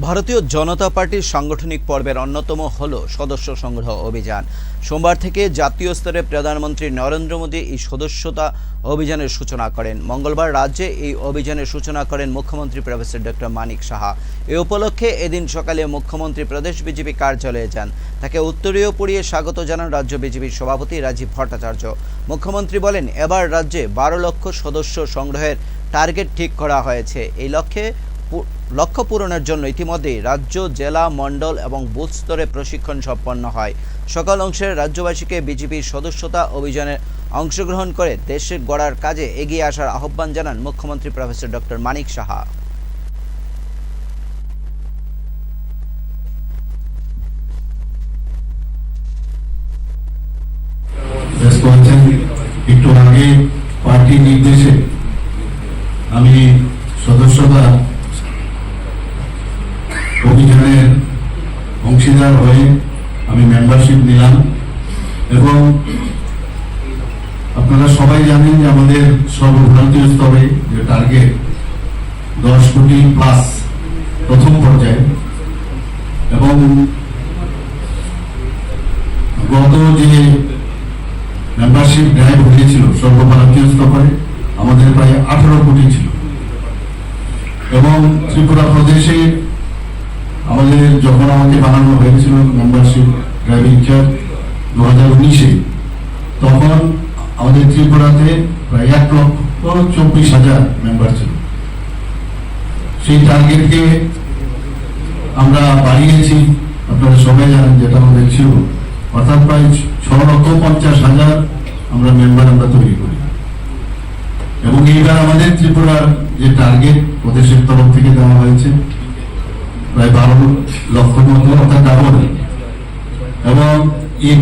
ভারতীয় জনতা পার্টির সাংগঠনিক পর্বের অন্যতম হল সদস্য সংগ্রহ অভিযান। সোমবার থেকে জাতীয় স্তরে প্রধানমন্ত্রী নরেন্দ্র মোদী এই সদস্যতা অভিযানের সূচনা করেন। মঙ্গলবার রাজ্যে এই অভিযানের সূচনা করেন মুখ্যমন্ত্রী প্রফেসর ডক্টর মানিক সাহা। এ উপলক্ষে এদিন সকালে মুখ্যমন্ত্রী প্রদেশ বিজেপি কার্যালয়ে যান। তাকে উত্তরীয় পড়িয়ে স্বাগত জানান রাজ্য বিজেপির সভাপতি রাজীব ভট্টাচার্য। মুখ্যমন্ত্রী বলেন, এবার রাজ্যে বারো লক্ষ সদস্য সংগ্রহের টার্গেট ঠিক করা হয়েছে। এই লক্ষ্যে লক্ষ্য পূরণের জন্য ইতিমধ্যেই রাজ্য, জেলা, মণ্ডল এবং বুথ স্তরে প্রশিক্ষণ সম্পন্ন হয়। সকল অংশের রাজ্যবাসীকে বিজেপির সদস্যতা অভিযানে অংশগ্রহণ করে দেশের গড়ার কাজে এগিয়ে আসার আহ্বান জানান মুখ্যমন্ত্রী প্রফেসর ডক্টর মানিক সাহা। একটু আগে পার্টি নির্দেশে আমি সদস্যতা অভিযানের অংশীদার হয়ে আমি মেম্বারশিপ নিলাম। এবং আপনারা সবাই জানেন যে আমাদের সর্বভারতীয় স্তরে যে টার্গেট দশ কোটি প্লাস প্রথম পর্যায়ে এবং গত যে মেম্বারশিপ ড্রাইভ হয়েছিল সর্বভারতীয় স্তরে, আমাদের প্রায় আঠারো কোটি ছিল। এবং ত্রিপুরা প্রদেশে আমাদের যখন আমাকে বানানো হয়েছিল মেম্বারশিপ ড্রাইভিং চার্জ দু হাজার উনিশে, তখন আমাদের ত্রিপুরাতে প্রায় এক লক্ষ চব্বিশ হাজার মেম্বার ছিল। সেই টার্গেটকে আমরা বাড়িয়েছি, আপনারা সবাই জানেন যেটা আমাদের ছিল। অর্থাৎ প্রায় ছ লক্ষ পঞ্চাশ হাজার আমরা মেম্বার আমরা তৈরি করি। এবং এইবার আমাদের ত্রিপুরার যে টার্গেট প্রদেশের তরফ থেকে দেওয়া হয়েছে প্রায় বারো লক্ষ মতো ডাবল এবং এই